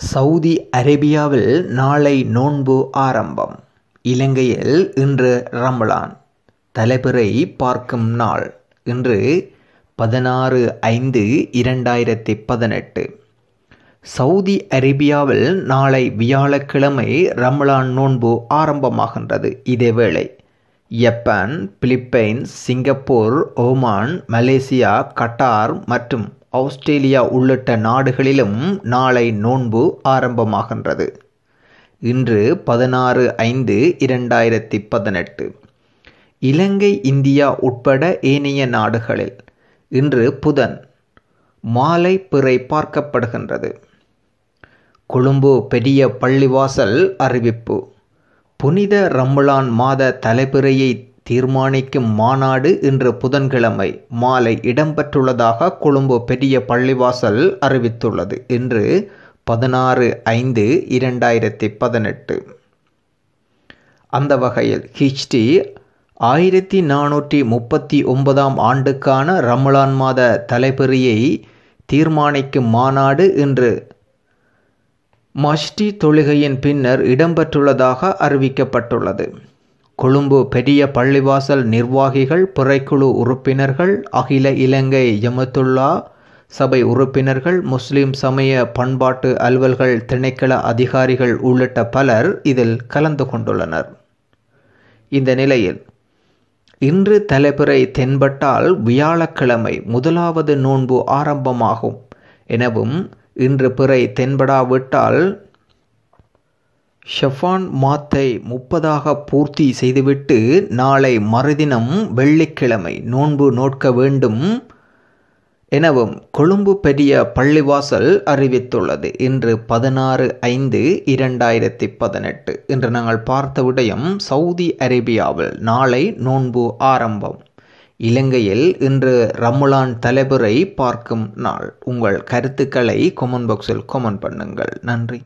Saudi அரேபியாவில் நாளை நோன்பு ஆரம்பம். இலங்கையில் இன்று ரமலான். தலைப்பிறை பார்க்கும் நாள். இன்று பதினாறு ஐந்து இரண்டாயிரத்தி பதினெட்டு. சவுதி அரேபியாவில் நாளை வியாழக்கிழமை ரமலான் நோன்பு ஆரம்பமாகின்றது. இதேவேளை Japan Philippines Singapore Oman Malaysia Qatar மற்றும் ஆஸ்திரேலியா உள்ளிட்ட நாடுகளிலும் நாளை நோன்பு ஆரம்பமாகின்றது. இன்று பதினாறு ஐந்து இரண்டாயிரத்தி பதினெட்டு. இலங்கை இந்தியா உட்பட ஏனைய நாடுகளில் இன்று புதன் மாலை பிறை பார்க்கப்படுகின்றது. கொழும்பு பெரிய பள்ளிவாசல் அறிவிப்பு. புனித ரம்லான் மாத தலைப்பிறையை தீர்மானிக்கும் மாநாடு இன்று புதன்கிழமை. மாலை இடம்பெற்றுள்ளதாக கொழும்பு பெரிய பள்ளிவாசல் அறிவித்துள்ளது. இன்று பதினாறு ஐந்து இரண்டாயிரத்தி பதினெட்டு. அந்த வகையில் ஹிச்டி ஆயிரத்தி நானூற்றி முப்பத்தி ஒன்பதாம் ஆண்டுக்கான ரமலான் மாத தலைபெறியை தீர்மானிக்கும் மாநாடு இன்று மஷ்டி தொழுகையின் பின்னர் இடம்பெற்றுள்ளதாக அறிவிக்கப்பட்டுள்ளது. கொழும்பு பெரிய பள்ளிவாசல் நிர்வாகிகள் பிறைக்குழு உறுப்பினர்கள் அகில இலங்கை ஜமத்துல்லா சபை உறுப்பினர்கள் முஸ்லிம் சமய பண்பாட்டு அலுவல்கள் திணைக்கள அதிகாரிகள் உள்ளிட்ட பலர் இதில் கலந்து கொண்டுள்ளனர். இந்த நிலையில் இன்று தலைப்புரை தென்பட்டால் வியாழக்கிழமை முதலாவது நோன்பு ஆரம்பமாகும். எனவும் இன்று பிறை தென்படாவிட்டால் ஷஃபான் மாத்தை முப்பதாக பூர்த்தி செய்துவிட்டு நாளை மறுதினம் வெள்ளிக்கிழமை நோன்பு நோட்க வேண்டும் எனவும் கொழும்பு பெரிய பள்ளிவாசல் அறிவித்துள்ளது. இன்று பதினாறு ஐந்து இரண்டாயிரத்தி பதினெட்டு. இன்று நாங்கள் பார்த்த விடயம் சவுதி அரேபியாவில் நாளை நோன்பு ஆரம்பம். இலங்கையில் இன்று ரமுலான் தலைவரை பார்க்கும் நாள். உங்கள் கருத்துக்களை கொமெண்ட் பாக்ஸில் கொமெண்ட் பண்ணுங்கள். நன்றி.